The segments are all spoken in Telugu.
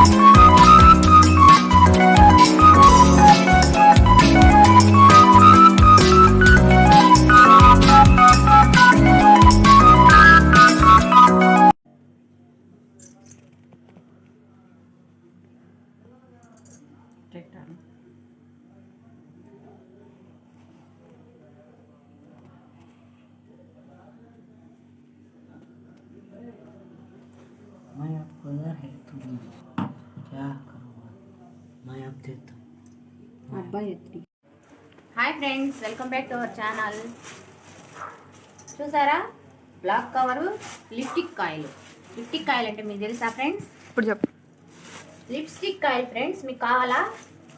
పెట్టాను hi friends welcome back to our channel చూసారా? బ్లాక్ కవరు లిప్స్టిక్ కాయలు లిప్స్టిక్ కాయలు అంటే మీకు తెలుసా ఫ్రెండ్స్ ఇప్పుడు చెప్పు. లిప్స్టిక్ కాయలు ఫ్రెండ్స్ మీకు కావాలా?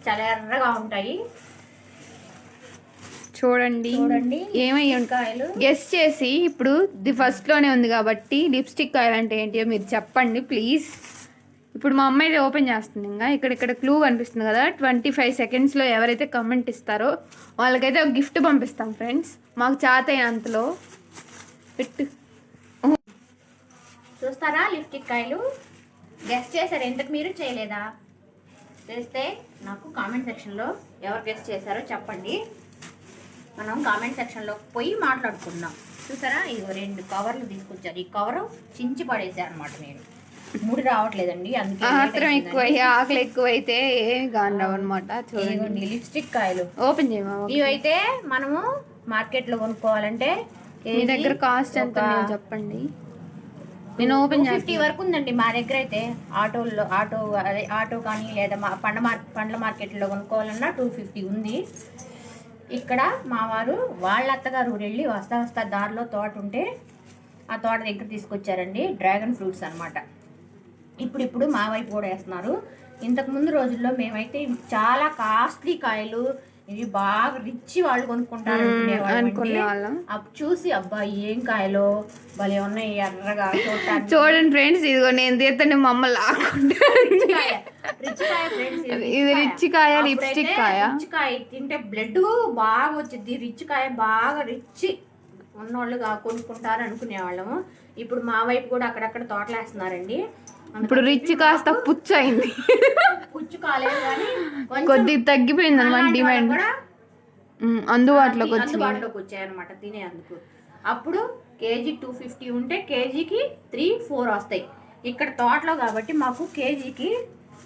చాలా ఎర్రగా ఉంటాయి. చూడండి. చూడండి. ఏమై గెస్ చేసి ఇప్పుడు ది ఫస్ట్లోనే ఉంది కాబట్టి లిప్స్టిక్ కాయలు అంటే ఏంటో మీరు చెప్పండి ప్లీజ్ ఇప్పుడు మా అమ్మాయి ఓపెన్ చేస్తుంది ఇంకా. ఇక్కడ ఇక్కడ క్లూ కనిపిస్తుంది కదా ట్వంటీ ఫైవ్ సెకండ్స్లో ఎవరైతే కమెంట్ ఇస్తారో వాళ్ళకైతే ఒక గిఫ్ట్ పంపిస్తాం ఫ్రెండ్స్. మాకు చేత అయినంతలో పెట్టు. చూస్తారా లిప్టిక్ కాయలు గెస్ట్ చేశారు. ఎందుకు మీరు చేయలేదా? చేస్తే నాకు కామెంట్ సెక్షన్లో ఎవరు గెస్ట్ చేశారో చెప్పండి. మనం కామెంట్ సెక్షన్లో పోయి మాట్లాడుకుందాం. చూసారా? ఇవి రెండు కవర్లు తీసుకొచ్చారు. ఈ కవరు చించి పడేసారు అనమాట నేను. ముడి రావట్లేదండి అవుతుందని. ఎక్కువ ఆకలి ఎక్కువ అయితే ఏమి కాండవు అనమాట చూడండి. లిప్స్టిక్ కాయలు. ఓపెన్ చేయమా? ఇవైతే మనము మార్కెట్లో కొనుక్కోవాలంటే మీ దగ్గర కాస్ట్ ఎంత చెప్పండి. నేను ఓపెన్ ఫిఫ్టీ వరకు ఉందండి మా దగ్గర అయితే. ఆటోల్లో ఆటో అదే ఆటో కానీ లేదా మా పండ్ల మార్ పండ్ల మార్కెట్లో కొనుక్కోవాలన్నా టూ ఫిఫ్టీ ఉంది. ఇక్కడ మా వారు వాళ్ళ అత్తగారు వెళ్ళి వస్తా వస్తా దారిలో తోట ఉంటే ఆ తోట దగ్గర తీసుకొచ్చారండి డ్రాగన్ ఫ్రూట్స్ అన్నమాట. ఇప్పుడు ఇప్పుడు మా వైపు కూడా వేస్తున్నారు. ఇంతకు ముందు రోజుల్లో మేమైతే చాలా కాస్ట్లీ కాయలు ఇవి బాగా రిచ్ వాళ్ళు కొనుక్కుంటారు అప్పుడు చూసి అబ్బా ఏం కాయలో? భలే ఉన్నాయి ఎర్రగా చూడండి ఫ్రెండ్స్ ఇదిగో నేను తీస్తాను మమ్మల్ని ఇది రిచ్ కాయ. లిప్స్టిక్ కాయ. రిచ్ కాయ తింటే బ్లడ్ బాగా వచ్చింది రిచ్ కాయ బాగా రిచ్ ఉన్నోళ్ళు కా- కొనుక్కుంటారు అనుకునేవాళ్ళము. ఇప్పుడు మా వైపు కూడా అక్కడక్కడ తోటలు వేస్తున్నారండి ఇప్పుడు రిచ్ కాస్త పుచ్చు అయింది. పుచ్చు కాలేదు కానీ కొంచెం కొద్దిగా తగ్గిపోయింది అనమాట డిమాండ్ ఉమ్, అందుబాటులోకి వచ్చింది అందుబాటులోకి వచ్చాయన్నమాట తినేందుకు. అప్పుడు కేజీ టూ ఫిఫ్టీ ఉంటే కేజీకి త్రీ ఫోర్ వస్తాయి. ఇక్కడ తోటలో కాబట్టి మాకు కేజీకి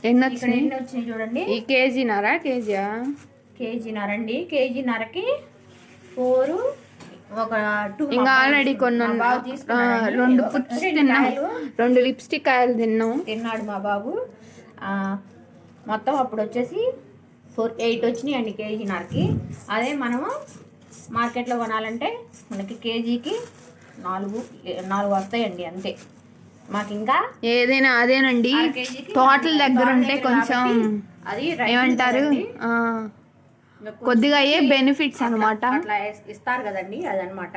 ఎన్ని వచ్చినాయి వచ్చినాయి చూడండి. ఈ కేజీనారా? కేజీయా? కేజీన్నరండి కేజీన్నరకి ఫోర్ ఇంకా ఆల్రెడీ కొన్ని. రెండు రెండు తిన్నాం. రెండు లిప్స్టిక్ కాయలు తిన్నాం. తిన్నాడు మా బాబు. మొత్తం అప్పుడు వచ్చేసి ఫోర్ ఎయిట్ వచ్చినాయి అండి కేజీన్నరకి అదే మనము మార్కెట్లో కొనాలంటే మనకి కేజీకి నాలుగు నాలుగు వస్తాయండి అంతే. మాకు ఇంకా ఏదైనా అదేనండి. తోటల దగ్గర ఉంటే కొంచెం అది ఏమంటారు? కొద్దిగా ఏ బెనిఫిట్స్ అనమాట. అట్లా ఇస్- ఇస్తారు కదండి అదనమాట.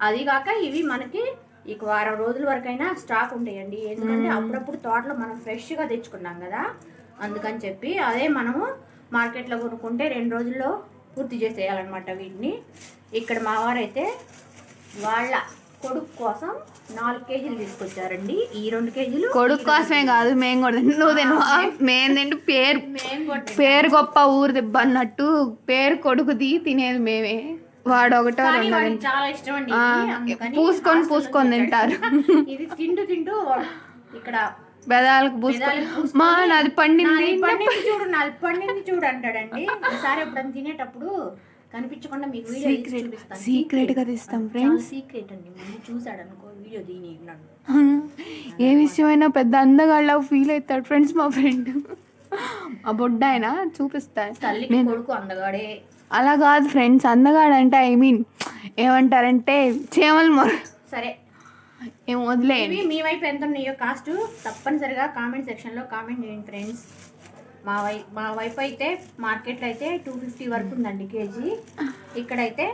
అది కాక ఇవి మనకి ఇక వారం రోజుల వరకైనా స్టాక్ ఉంటాయండి. ఎందుకంటే అప్పుడప్పుడు తోటలో మనం ఫ్రెష్గా తెచ్చుకున్నాం కదా అందుకని చెప్పి అదే మనము మార్కెట్లో కొనుక్కుంటే రెండు రోజుల్లో పూర్తి చేసేయాలన్నమాట వీటిని. ఇక్కడ మా వారైతే వాళ్ళ కొడుకు కోసం నాలుగు కేజీలు తీసుకొచ్చారండి. ఈ రెండు కేజీలు కొడుకు కోసమే కాదు మేము కూడా. నువ్వు తినవా మేము తింటే పేరు పేరు గొప్ప ఊరు దెబ్బ అన్నట్టు పేరు కొడుకుది తినేది మేమే. వాడు ఒకటో. చాలా ఇష్టం అండి పూసుకొని పూసుకొని తింటారు. ఇది తింటూ తింటూ ఇక్కడ బెదాలకు పూసుకొని, మా నాది పండింది. పండింది చూడు నాది పండింది చూడు అంటాడండి. ఈసారి ఎప్పుడైనా తినేటప్పుడు కనిపించకుండా మీకు వీడియో సీక్రెట్ చూపిస్తాను. సీక్రెట్గా తీస్తాం ఫ్రెండ్స్ సీక్రెట్ అండి. ముందు చూసాడు అనుకో వీడియో దీని ఏ విషయమైనా పెద్ద అందగాళ్ళ ఫీల్ అవుతాడు ఫ్రెండ్స్ మా ఫ్రెండ్ ఆ బొడ్డ ఆయన చూపిస్తాను తల్లికి కొడుకు అందగాడే. అలా కాదు ఫ్రెండ్స్ అందగాడంటే ఐ మీన్ ఏమంటారంటే చేమలు మొర సరే. ఏం వదిలేయండి. ఇవి మీ వైపు ఎంత ఉన్నాయో కాస్ట్ తప్పనిసరిగా కామెంట్ సెక్షన్లో కామెంట్ చేయండి ఫ్రెండ్స్ మా వై మా వైపు అయితే మార్కెట్లో అయితే టూ ఫిఫ్టీ వరకు ఉందండి కేజీ. ఇక్కడైతే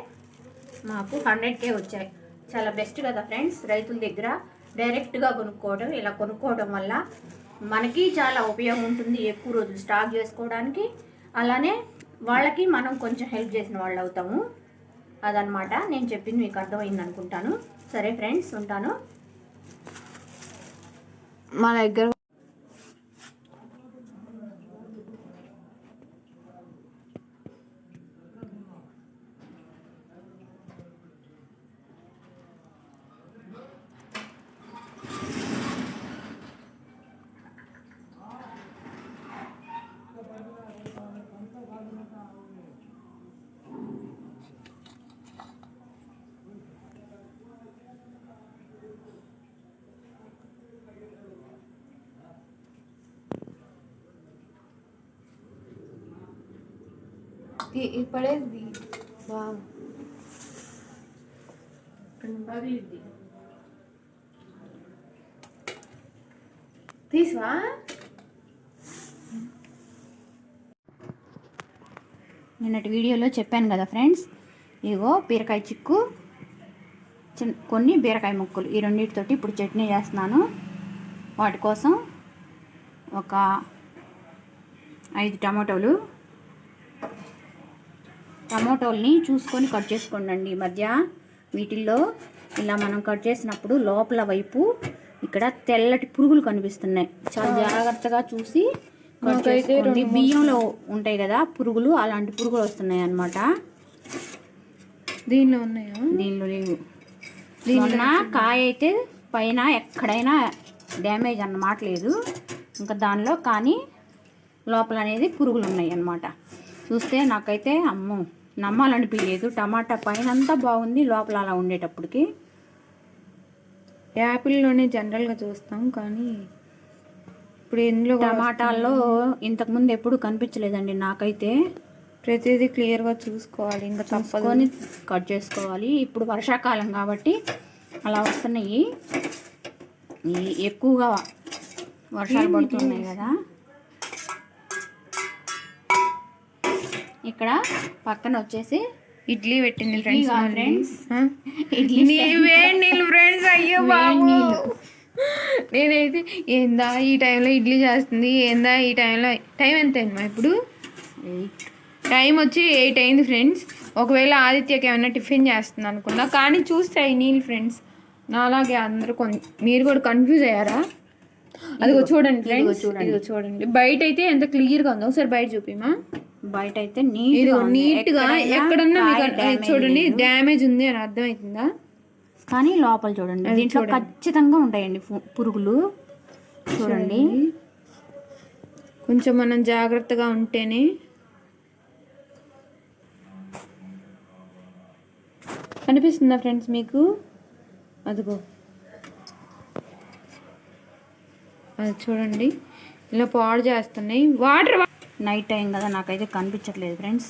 మాకు హండ్రెడ్ కే వచ్చాయి. చాలా బెస్ట్ కదా ఫ్రెండ్స్ రైతుల దగ్గర డైరెక్ట్గా కొనుక్కోవడం ఇలా కొనుక్కోవడం వల్ల మనకి చాలా ఉపయోగం ఉంటుంది ఎక్కువ రోజులు స్టాక్ చేసుకోవడానికి. అలానే వాళ్ళకి మనం కొంచెం హెల్ప్ చేసిన వాళ్ళు అవుతాము. అదనమాట నేను చెప్పింది మీకు అర్థమైంది అనుకుంటాను. సరే ఫ్రెండ్స్ ఉంటాను. మా దగ్గర పడేది బాగా తీసవా నిన్నటి వీడియోలో చెప్పాను కదా ఫ్రెండ్స్. ఇగో బీరకాయ చిక్కు చిన్న కొన్ని బీరకాయ ముక్కలు. ఈ రెండింటితోటి ఇప్పుడు చట్నీ చేస్తున్నాను. వాటి కోసం ఒక ఐదు టమాటోలు టమాటోల్ని చూసుకొని కట్ చేసుకోండి ఈ మధ్య వీటిల్లో. ఇలా మనం కట్ చేసినప్పుడు లోపల వైపు ఇక్కడ తెల్లటి పురుగులు కనిపిస్తున్నాయి. చాలా జాగ్రత్తగా చూసి కట్ చేసుకోండి. బియ్యంలో ఉంటాయి కదా పురుగులు అలాంటి పురుగులు వస్తున్నాయి అన్నమాట. దీనిలో ఉన్నాయా? దీనిలో లేవు. మొన్న కాయ అయితే పైన ఎక్కడైనా డ్యామేజ్ అన్నమాట లేదు. ఇంకా దానిలో కానీ లోపల అనేది పురుగులు ఉన్నాయి అన్నమాట. చూస్తే నాకైతే అమ్మో నమ్మాలనిపించలేదు. టమాటా పైన అంతా బాగుంది లోపల అలా ఉండేటప్పటికి. యాపిల్లోనే జనరల్గా చూస్తాం కానీ ఇప్పుడు ఎందులో టమాటాల్లో ఇంతకుముందు ఎప్పుడు కనిపించలేదండి నాకైతే. ప్రతిదీ క్లియర్గా చూసుకోవాలి ఇంకా తప్పదు. చూసుకొని కట్ చేసుకోవాలి. ఇప్పుడు వర్షాకాలం కాబట్టి అలా వస్తున్నాయి. ఎక్కువగా వర్షాలు పడుతున్నాయి కదా. ఇక్కడ పక్కన వచ్చేసి ఇడ్లీ పెట్టింది ఫ్రెండ్స్ friends. ఇడ్లీ వేడి నీళ్ళు ఫ్రెండ్స్ అయ్యో బాబు. నీళ్ళు. నేనైతే ఏందా ఈ టైంలో ఇడ్లీ చేస్తుంది ఏందా ఈ టైంలో టైం ఎంత అయింది మా ఇప్పుడు. టైం వచ్చి ఎయిట్ అయింది ఫ్రెండ్స్. ఒకవేళ ఆదిత్యకి ఏమైనా టిఫిన్ చేస్తుంది అనుకున్నా కానీ చూస్తే ఈ నీళ్ళు ఫ్రెండ్స్. నాలాగే అందరూ కొన్ మీరు కూడా కన్ఫ్యూజ్ అయ్యారా? అదిగో చూడండి ఫ్రెండ్స్ చూడండి. ఇదిగో చూడండి. బయట అయితే ఎంత క్లియర్గా ఉందో ఒకసారి బయట చూపిమా బయట అయితే నీట్ నీట్గా ఎక్కడన్నా మీకు చూడండి డ్యామేజ్ ఉంది అని అర్థమవుతుందా కానీ లోపల చూడండి దీంట్లో ఖచ్చితంగా ఉంటాయండి పురుగులు. చూడండి. కొంచెం మనం జాగ్రత్తగా ఉంటేనే కనిపిస్తుందా ఫ్రెండ్స్ మీకు? అదిగో. అది చూడండి. ఇలా పాడు చేస్తున్నాయి. వాటర్ నైట్ టైం కదా నాకైతే కనిపించట్లేదు ఫ్రెండ్స్.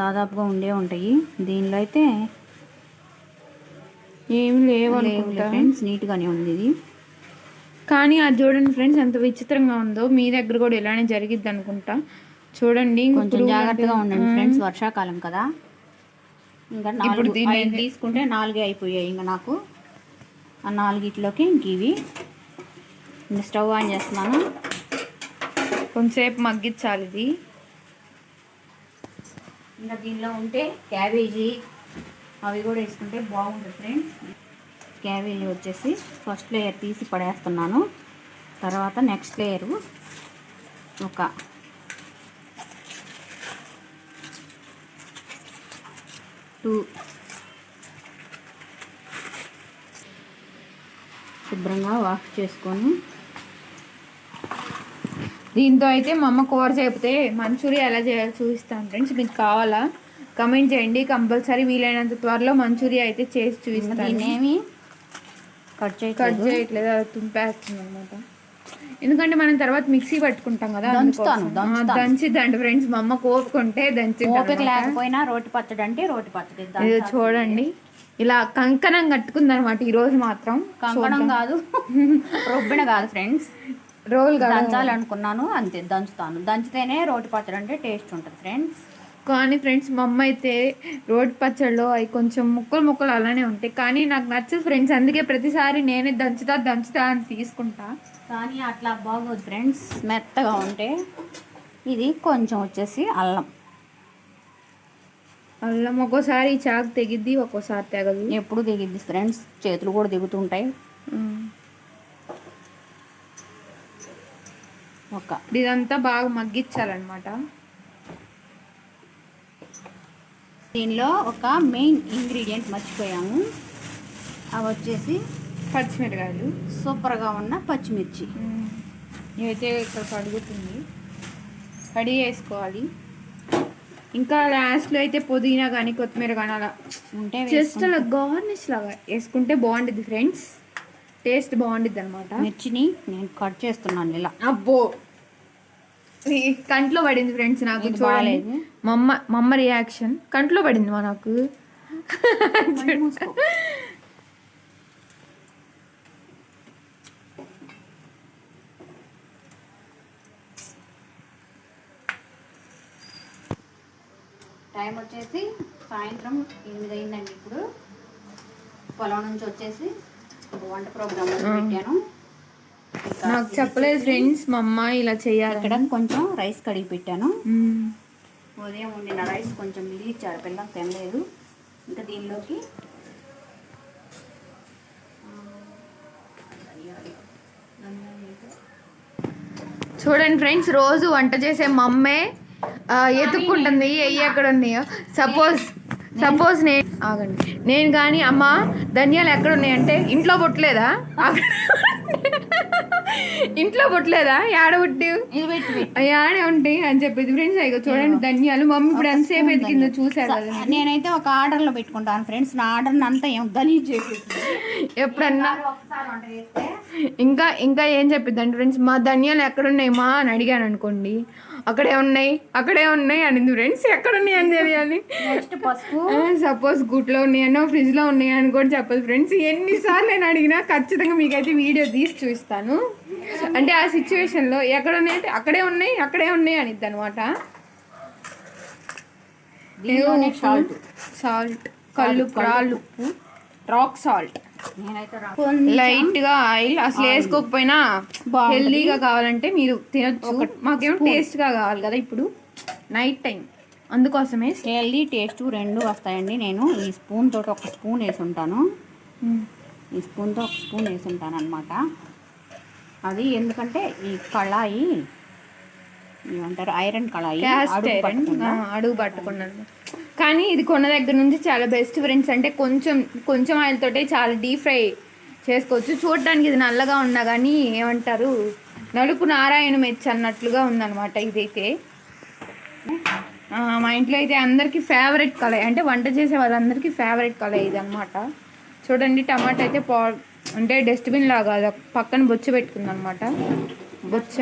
దాదాపుగా ఉండే ఉంటాయి. దీనిలో అయితే ఏమి లేవు ఫ్రెండ్స్ నీట్గానే ఉంది ఇది. కానీ అది చూడండి ఫ్రెండ్స్ ఎంత విచిత్రంగా ఉందో. మీ దగ్గర కూడా ఇలానే జరిగిద్ది అనుకుంటా. చూడండి కొంచెం జాగ్రత్తగా ఉండండి ఫ్రెండ్స్ వర్షాకాలం కదా. ఇంకా ఐదు తీసుకుంటే నాలుగే అయిపోయాయి ఇంకా నాకు. ఆ నాలుగిట్లోకి ఇంక ఇవి. స్టవ్ ఆన్ చేస్తున్నాను. కొంచెంసేపు మగ్గించాలి ఇది. ఇంకా దీనిలో ఉంటే క్యాబేజీ అవి కూడా వేసుకుంటే బాగుంటుంది ఫ్రెండ్స్. క్యాబేజీ వచ్చేసి ఫస్ట్ లేయర్ తీసి పడేస్తున్నాను. తర్వాత నెక్స్ట్ లేయరు ఒక టూ శుభ్రంగా వాష్ చేసుకొని దీంతో అయితే మా అమ్మ కూర చేపితే మంచూరియా ఎలా చేయాలో చూపిస్తాను ఫ్రెండ్స్. మీకు కావాలా? కమెంట్ చేయండి. కంపల్సరీ వీలైనంత త్వరలో మంచూరియా అయితే చేసి చూపిస్తాను. కట్ కట్ చేయట్లేదు. అది తుంపేస్తుంది అనమాట ఎందుకంటే మనం తర్వాత మిక్సీ పట్టుకుంటాం కదా దంచిద్దండి ఫ్రెండ్స్. మా అమ్మ కోపుకుంటే దంచి లేకపోయినా రోటి పచ్చడి అంటే రోటి పచ్చడి. ఇది చూడండి. ఇలా కంకణం కట్టుకుందనమాట ఈ రోజు మాత్రం. కంకణం కాదు. రుబ్బిన కాదు ఫ్రెండ్స్. రోల్ దంచాలనుకున్నాను అంతే దంచుతాను. దంచితేనే రోటి పచ్చడి అంటే టేస్ట్ ఉంటుంది ఫ్రెండ్స్. కానీ ఫ్రెండ్స్ మా అమ్మ అయితే రోడ్ పచ్చడిలో అవి కొంచెం ముక్కలు ముక్కలు అలానే ఉంటాయి. కానీ నాకు నచ్చదు ఫ్రెండ్స్ అందుకే ప్రతిసారి నేనే దంచుతా దంచుతా అని తీసుకుంటా. కానీ అట్లా బాగోదు ఫ్రెండ్స్ మెత్తగా ఉంటే ఇది కొంచెం వచ్చేసి అల్లం. అల్లం ఒక్కోసారి చాకు తెగిద్ది ఒక్కోసారి తెగదు. ఎప్పుడు దిగిద్ది ఫ్రెండ్స్ చేతులు కూడా దిగుతుంటాయి ఒక ఇదంతా బాగా మగ్గించాలన్నమాట. దీనిలో ఒక మెయిన్ ఇంగ్రీడియంట్ మర్చిపోయాము. అవి వచ్చేసి పచ్చిమిరకాయలు. సూపర్గా ఉన్న పచ్చిమిర్చి. ఇవైతే ఇక్కడ కడుగుతుంది. కడిగి వేసుకోవాలి ఇంకా లాస్ట్లో అయితే పుదీనా కానీ కొత్తిమీర కానీ అలా ఉంటే జస్ట్ అలా గార్నిష్ లాగా వేసుకుంటే బాగుంటుంది ఫ్రెండ్స్. టేస్ట్ బాగుంటుంది అనమాట మిర్చిని నేను కట్ చేస్తున్నాను ఇలా. అబ్బో! కంట్లో పడింది ఫ్రెండ్స్ నాకు ఇది చూడండి. బాగాలేదు. మా అమ్మ మా అమ్మ రియాక్షన్ కంట్లో పడింది మా నాకు. టైం వచ్చేసి సాయంత్రం ఎనిమిది అయిందండి ఇప్పుడు. పొలం నుంచి వచ్చేసి ఒక వంట ప్రోగ్రామ్ పెట్టాను. నాకు చెప్పలేదు ఫ్రెండ్స్ మా అమ్మ ఇలా చేయాలి ఇక్కడ కొంచెం రైస్ కడిగి పెట్టాను. ఉదయం వండిన రైస్ కొంచెం మిగిలిచ్చారు పిల్లలు తినలేదు ఇంకా దీనిలోకి. చూడండి ఫ్రెండ్స్ రోజు వంట చేసే మా అమ్మే ఆ, ఎత్తుక్కుంటుంది ఎయ్యి ఎక్కడ ఉన్నాయో సపోజ్ సపోజ్ నేను ఆగండి. నేను కానీ అమ్మ ధనియాలు ఎక్కడ ఉన్నాయంటే ఇంట్లో పుట్టలేదా? ఇంట్లో పుట్టలేదా? ఏడ పుట్టి యాడే ఉంటాయి అని చెప్పేది. ఫ్రెండ్స్ అయ్యో చూడండి ధనియాలు. మమ్మీ ఇప్పుడు ఎంతసేపు ఎదిగిందో చూసారు కదా నేనైతే ఒక ఆర్డర్లో పెట్టుకుంటాను ఫ్రెండ్స్ నా ఆర్డర్ని అంతా ఏం గలీజ్ ఎప్పుడన్నా ఇంకా ఇంకా ఏం చెప్పిద్దంటే ఫ్రెండ్స్ మా ధనియాలు ఎక్కడున్నాయి మా అని అడిగాను అనుకోండి. అక్కడే ఉన్నాయి అక్కడే ఉన్నాయి అనింది. ఫ్రెండ్స్ ఎక్కడ ఉన్నాయి అని. తెలియాలి సపోజ్ గుట్లో ఉన్నాయనో ఫ్రిడ్జ్లో ఉన్నాయని కూడా చెప్పదు ఫ్రెండ్స్. ఎన్నిసార్లు నేను అడిగినా ఖచ్చితంగా మీకైతే వీడియో తీసి చూపిస్తాను. అంటే ఆ సిచ్యువేషన్లో ఎక్కడ ఉన్నాయి అంటే అక్కడే ఉన్నాయి అక్కడే ఉన్నాయి అనిద్ది అనమాట సాల్ట్ సాల్ట్ కళ్ళు రాళ్ళు. రాక్ సాల్ట్ లైట్గా ఆయిల్ అసలు వేసుకోకపోయినా. హెల్దీగా కావాలంటే మీరు తినొచ్చు. మాకేమో టేస్ట్గా కావాలి కదా ఇప్పుడు. నైట్ టైం అందుకోసమే హెల్దీ టేస్ట్ రెండు వస్తాయండి. నేను ఈ స్పూన్ తోటి ఒక స్పూన్ వేసి ఉంటాను ఈ స్పూన్తో ఒక స్పూన్ వేసి ఉంటాను అనమాట అది ఎందుకంటే ఈ కళాయి ఏమంటారు? ఐరన్ కళాయి అడుగు పట్టుకున్నాను. కానీ ఇది కొన్న దగ్గర నుంచి చాలా బెస్ట్ ఫ్రెండ్స్ అంటే కొంచెం కొంచెం ఆయిల్ తోటే చాలా డీప్ ఫ్రై చేసుకోవచ్చు. చూడటానికి ఇది నల్లగా ఉన్నా కానీ ఏమంటారు? నలుపు నారాయణ మెచ్చి అన్నట్లుగా ఉందన్నమాట ఇదైతే. మా ఇంట్లో అయితే అందరికీ ఫేవరెట్ కలర్ అంటే వంట చేసే వాళ్ళందరికీ ఫేవరెట్ కలర్ ఇది అనమాట చూడండి టమాటా అయితే పా అంటే డస్ట్బిన్ లాగా పక్కన బొచ్చ పెట్టుకుంది అనమాట బొచ్చ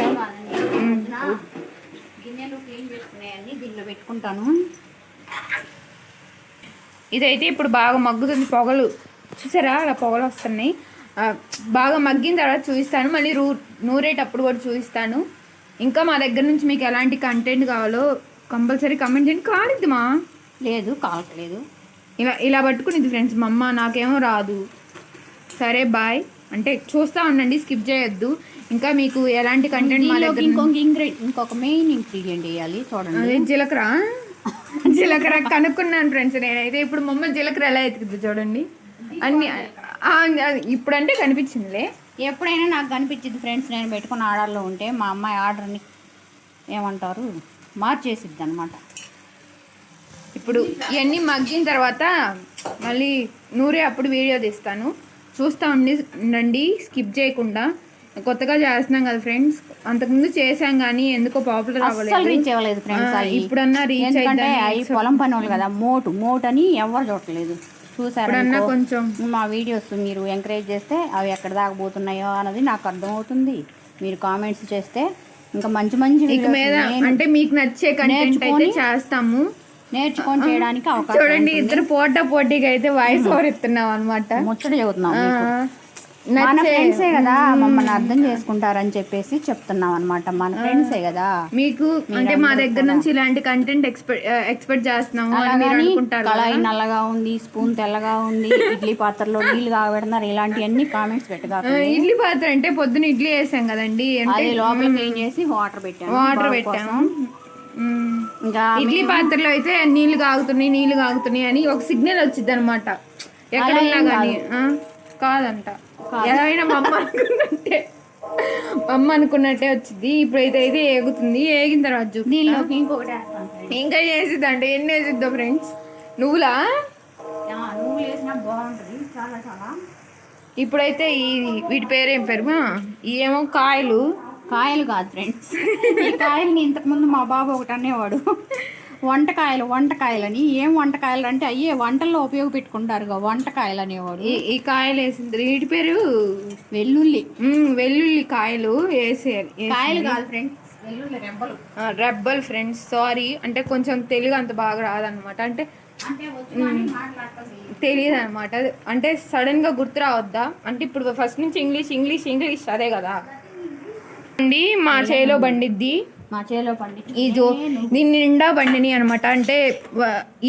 పెట్టుకుంటాను. ఇదైతే ఇప్పుడు బాగా మగ్గుతుంది పొగలు. చూసారా? అలా పొగలు వస్తున్నాయి. బాగా మగ్గిన తర్వాత చూపిస్తాను. మళ్ళీ రూ నూరేటప్పుడు కూడా చూపిస్తాను. ఇంకా మా దగ్గర నుంచి మీకు ఎలాంటి కంటెంట్ కావాలో కంపల్సరీ కమెంట్ చేయండి. కానిద్ది మా లేదు కావట్లేదు. ఇలా ఇలా పట్టుకునిద్ది ఫ్రెండ్స్. మా అమ్మ నాకేమో రాదు. సరే బాయ్. అంటే చూస్తూ ఉండండి స్కిప్ చేయొద్దు. ఇంకా మీకు ఎలాంటి కంటెంట్ మా దీనిలోకి దగ్గర ఇంకొక ఇంగ్రీడియంట్ ఇంకొక మెయిన్ ఇంగ్రీడియంట్ వేయాలి చూడండి. అదే జీలకర్ర. జీలకర్ర కనుక్కున్నాను ఫ్రెండ్స్ నేనైతే ఇప్పుడు మా అమ్మ జీలకర్ర ఎలా ఎత్తుకుద్ది చూడండి. అన్ని ఇప్పుడంటే కనిపించిందిలే. ఎప్పుడైనా నాకు కనిపించింది ఫ్రెండ్స్ నేను పెట్టుకున్న ఆర్డర్లో ఉంటే మా అమ్మాయి ఆర్డర్ని ఏమంటారు? మార్చేసిద్ది అనమాట ఇప్పుడు ఇవన్నీ మగ్గిన తర్వాత మళ్ళీ నూరే అప్పుడు వీడియో తీస్తాను. చూస్తూ ఉండి ఉండండి స్కిప్ చేయకుండా. కొత్తగా చేస్తున్నాం కదా ఫ్రెండ్స్. అంతకుముందు చేసాం కానీ ఎందుకో పాపులర్ అవ్వలేదు. రీచ్ అవ్వలేదు ఫ్రెండ్స్ ఇప్పుడన్నా రీచ్ అవి పొలం పని వాళ్ళు కదా మోటు మోటు అని ఎవరు చూడట్లేదు. చూసారు ఇప్పుడన్నా కొంచెం. మా వీడియోస్ మీరు ఎంకరేజ్ చేస్తే అవి ఎక్కడ దాకా పోతున్నాయో అన్నది నాకు అర్థమవుతుంది. మీరు కామెంట్స్ చేస్తే ఇంకా మంచి మంచి మీద అంటే మీకు నచ్చే కంటెంట్ అయితే చేస్తాము. నేర్చుకొని చేయడానికి అవకాశం చూడండి. ఇద్దరు పోటా పోటీగా అయితే వాయిస్ ఓవర్ ఇస్తున్నాం అనమాట ముచ్చట చెబుతున్నాం. మన ఫ్రెండ్సే కదా మమ్మల్ని అర్థం చేసుకుంటారని చెప్పేసి చెప్తున్నాం అనమాట మన ఫ్రెండ్సే కదా. మీకు అంటే మా దగ్గర నుంచి ఇలాంటి కంటెంట్ ఎక్స్పెక్ట్ ఎక్స్పెక్ట్ చేస్తున్నాము. కళాయి నల్లగా ఉంది స్పూన్ తెల్లగా ఉంది ఇడ్లీ పాత్రలో నీళ్ళు కాగబెడుతున్నారు ఇలాంటివన్నీ కామెంట్స్ పెట్టగా ఇడ్లీ పాత్ర అంటే పొద్దున ఇడ్లీ వేసాం కదండి అది లోపల క్లీన్ చేసి వాటర్ పెట్టాను వాటర్ పెట్టాము. ఇంకా ఇడ్లీ పాత్రలో అయితే నీళ్ళు కాగుతున్నాయి నీళ్ళు కాగుతున్నాయి అని ఒక సిగ్నల్ వచ్చింది అనమాట ఆ, కాదంట. ఏదైనా మా అమ్మ అనుకున్నట్టే. మా అమ్మ అనుకున్నట్టే వచ్చింది. ఇప్పుడైతే అయితే ఏగుతుంది. ఏగిన తర్వాత దీనిలోకి ఇంకొకటి. ఇంకా చేసిద్ది అంటే ఎన్ని వేసిద్దో ఫ్రెండ్స్? నువ్వులా? ఆ, నువ్వు వేసినా బాగుంటుంది. చాలా చాలా. ఇప్పుడైతే ఈ వీటి పేరు ఏం పేరు? ఇవేమో కాయలు. కాయలు కాదు ఫ్రెండ్స్. ఈ కాయల్ని ఇంతకుముందు మా బాబు ఒకటి అనేవాడు. వంటకాయలు వంటకాయలని ఏం వంటకాయలు అంటే అయ్యే వంటల్లో ఉపయోగపెట్టుకుంటారు వంటకాయలు అనేవాడు ఈ కాయలు వేసింది వీటి పేరు? వెల్లుల్లి. వెల్లుల్లి కాయలు వేసేయాలి కాయలు కాదు ఫ్రెండ్స్ రెబ్బలు. Friends sorry. అంటే కొంచెం తెలుగు అంత బాగా రాదనమాట అంటే తెలియదు అనమాట అంటే సడన్గా గుర్తు రావద్దా? అంటే ఇప్పుడు ఫస్ట్ నుంచి ఇంగ్లీష్ ఇంగ్లీష్ ఇంగ్లీష్ అదే కదా. అండి మా చేలో బండిద్ది. మా చేలో దీని నిండా బండిని అనమాట అంటే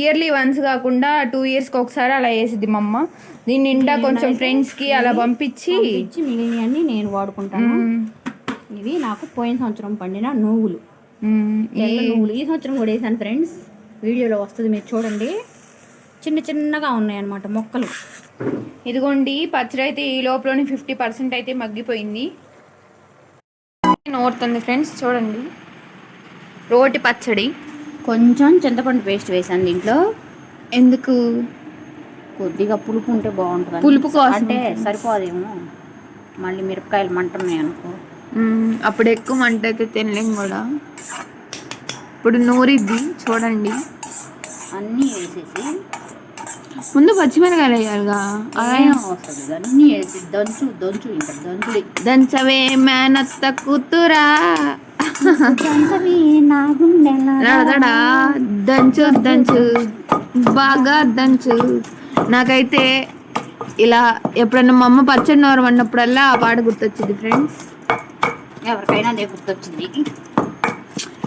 ఇయర్లీ వన్స్ కాకుండా టూ ఇయర్స్కి ఒకసారి అలా వేసిద్ది మా అమ్మ. దీని నిండా కొంచెం ఫ్రెండ్స్కి అలా పంపించి ఇచ్చి మిగిలినవన్నీ నేను వాడుకుంటాను. ఇవి నాకు పోయిన సంవత్సరం పండిన నువ్వులు. నువ్వులు. ఈ సంవత్సరం కూడా వేసాను ఫ్రెండ్స్ వీడియోలో వస్తుంది మీరు చూడండి. చిన్న చిన్నగా ఉన్నాయి అన్నమాట మొక్కలు. ఇదిగోండి పచ్చడి అయితే ఈ లోపలనే ఫిఫ్టీ పర్సెంట్ అయితే మగ్గిపోయింది. నోరుతుంది ఫ్రెండ్స్ చూడండి. రోటి పచ్చడి. కొంచెం చింతపండు పేస్ట్ వేసాను దీంట్లో. ఎందుకు? కొద్దిగా పులుపు ఉంటే బాగుంటుంది పులుపు కోసం. అంటే సరిపోదేమో. మళ్ళీ మిరపకాయలు మంటున్నాయి అనుకో. అప్పుడు ఎక్కువ మంట అయితే తినలేం కూడా. ఇప్పుడు నూరిద్ది చూడండి. అన్నీ వేసేసి. ముందు పచ్చిమిరకాయలు వేయాలిగా. వస్తుంది. అన్నీ వేసి దంచు దంచు ఇంకా దంచుడి. దంచవే మేనత్త కూతురా. దంచు దంచు బాగా దంచు. నాకైతే ఇలా ఎప్పుడన్నా మా అమ్మ పచ్చడి నోరు వండినప్పుడల్లా ఆ పాట గుర్తొచ్చింది ఫ్రెండ్స్ ఎవరికైనా అదే గుర్తొచ్చింది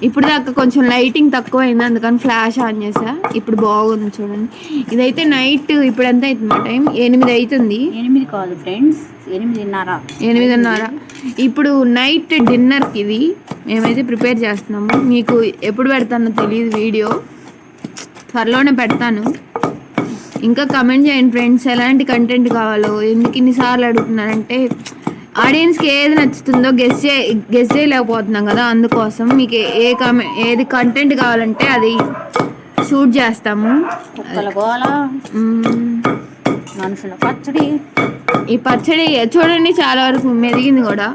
ఇప్పుడు దాకా కొంచెం లైటింగ్ తక్కువైంది అందుకని ఫ్లాష్ ఆన్ చేసా ఇప్పుడు బాగుంది చూడండి. ఇదైతే నైట్ ఇప్పుడు ఎంత అవుతుంది మా టైం ఎనిమిది అవుతుంది. ఎనిమిది కాదు ఫ్రెండ్స్ ఎనిమిదిన్నర. ఎనిమిదిన్నర. ఇప్పుడు నైట్ డిన్నర్కి ఇది మేమైతే ప్రిపేర్ చేస్తున్నాము. మీకు ఎప్పుడు పెడతానో తెలియదు వీడియో. త్వరలోనే పెడతాను. ఇంకా కమెంట్ చేయండి ఫ్రెండ్స్ ఎలాంటి కంటెంట్ కావాలో ఎందుకు ఇన్నిసార్లు అడుగుతున్నానంటే ఆడియన్స్కి ఏది నచ్చుతుందో గెస్ చే గెస్ చేయలేకపోతున్నాం కదా అందుకోసం మీకు ఏ- ఏ కమె ఏది కంటెంట్ కావాలంటే అది షూట్ చేస్తాము. మనుషుల పచ్చడి. ఈ పచ్చడి చూడండి చాలా వరకు మెదిగింది కూడా.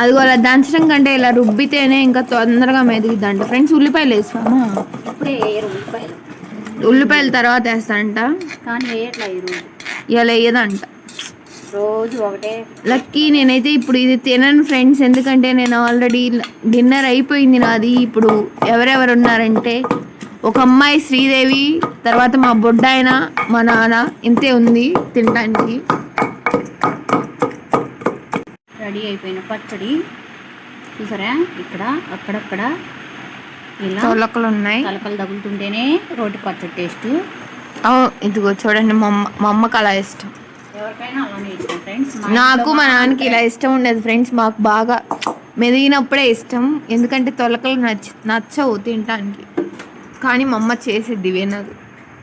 అది అలా దంచడం కంటే ఇలా రుబ్బితేనే ఇంకా తొందరగా మెదిగిద్దంట. ఫ్రెండ్స్ ఉల్లిపాయలు వేసాము ఇప్పుడే ఉల్లిపాయలు? ఉల్లిపాయల తర్వాత వేస్తానంట. కానీ ఇలా వేయదంట. రోజు ఒకటే. లక్కీ నేనైతే ఇప్పుడు ఇది తినను ఫ్రెండ్స్ ఎందుకంటే నేను ఆల్రెడీ డిన్నర్ అయిపోయింది నాది. ఇప్పుడు ఎవరెవరు ఉన్నారంటే ఒక అమ్మాయి శ్రీదేవి తర్వాత మా బొడ్డాయన మా నాన్న ఇంతే ఉంది తినడానికి. రెడీ అయిపోయిన పచ్చడి. చూసారా? ఇక్కడ అక్కడక్కడ ఇలా తొలకలు ఉన్నాయి. కలకలు తగులుతుంటేనే రోటి పచ్చడి టేస్ట్. ఇదిగో చూడండి మా అమ్మ మా అమ్మకి అలా ఇష్టం. ఎవరికైనా అలానే ఇష్టం ఫ్రెండ్స్. నాకు మా నాన్నకి ఇలా ఇష్టం ఉండేది ఫ్రెండ్స్. మాకు బాగా మెదిగినప్పుడే ఇష్టం. ఎందుకంటే తొలకలు నచ్చ నచ్చవు తినటానికి. కానీ మా అమ్మ చేసేది వినదు